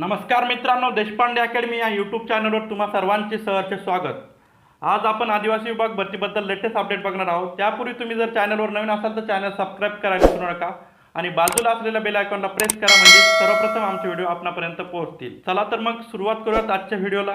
नमस्कार मित्रांनो देशपांडे अकॅडमी या यूट्यूब चॅनलवर तुम्हा सर्वांचे सहर्ष स्वागत. आज आपण आदिवासी विभाग भरतीबद्दल लेटेस्ट अपडेट बघणार आहोत. त्यापूर्वी तुम्ही जर चॅनलवर नवीन असाल तर चॅनल सबस्क्राईब करायला विसरू नका आणि बाजूला असलेल्या बेल आयकॉनला प्रेस करा म्हणजे सर्वप्रथम आमचे व्हिडिओ आपणापर्यंत पोहोचतील. चला तर मग सुरुवात करूयात आजच्या व्हिडिओला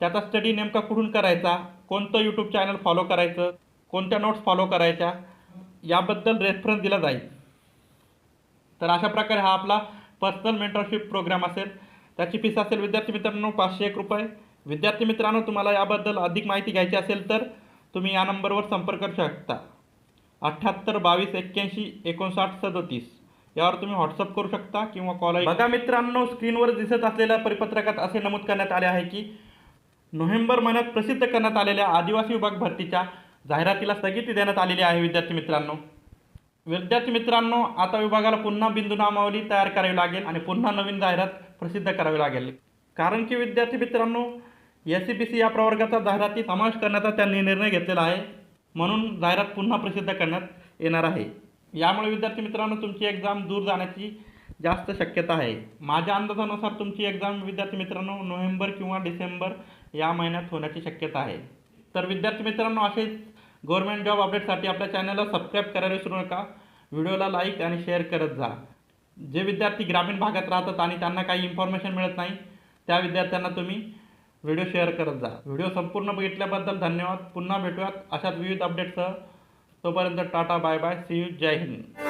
त्याचा स्टडी नेमका कुठून करायचा? कोणतं यूट्यूब चॅनल फॉलो करायचं? कोणत्या नोट्स फॉलो करायच्या? याबद्दल रेफरन्स दिला जाईल. तर अशा प्रकारे हा आपला पर्सनल मेंटरशिप प्रोग्राम असेल. त्याची फीस असेल विद्यार्थी मित्रांनो पाचशे एक रुपये. विद्यार्थी मित्रांनो तुम्हाला याबद्दल अधिक माहिती घ्यायची असेल तर तुम्ही या नंबरवर संपर्क करू शकता. अठ्ठ्याहत्तर बावीस एक्क्याऐंशी एकोणसाठ सदोतीस. यावर तुम्ही व्हॉट्सअप करू शकता किंवा कॉल बघा मित्रांनो स्क्रीनवर दिसत असलेल्या परिपत्रकात असे नमूद करण्यात आले आहे की नोव्हेंबर महिन्यात प्रसिद्ध करण्यात आलेल्या आदिवासी विभाग भरतीच्या जाहिरातीला स्थगिती देण्यात आलेली आहे विद्यार्थी मित्रांनो. विद्यार्थी मित्रांनो आता विभागाला पुन्हा बिंदू नामावली तयार करावी लागेल आणि पुन्हा नवीन जाहिरात प्रसिद्ध करावी लागेल. कारण की विद्यार्थी मित्रांनो एस सी बी सी या प्रवर्गाचा जाहिराती समावेश करण्याचा त्यांनी निर्णय घेतलेला आहे. म्हणून जाहिरात पुन्हा प्रसिद्ध करण्यात येणार आहे. यामुळे विद्यार्थी मित्रांनो तुमची एक्झाम दूर जाण्याची जास्त शक्यता आहे. माझ्या अंदाजानुसार तुमची एक्झाम विद्यार्थी मित्रांनो नोव्हेंबर किंवा डिसेंबर या महिन्यात होण्याची शक्यता आहे. तर विद्यार्थी मित्रांनो असेच गव्हर्मेंट जॉब अपडेटसाठी आपल्या चॅनलला सबस्क्राईब करायला विसरू नका. व्हिडिओला लाईक आणि शेअर करत जा. जे विद्यार्थी ग्रामीण भागात राहतात आणि त्यांना काही इन्फॉर्मेशन मिळत नाही त्या विद्यार्थ्यांना तुम्ही व्हिडिओ शेअर करत जा. व्हिडिओ संपूर्ण बघितल्याबद्दल धन्यवाद. पुन्हा भेटूयात अशाच विविध अपडेटसह तोपर्यंत Tata bye bye. See you जय हिंद.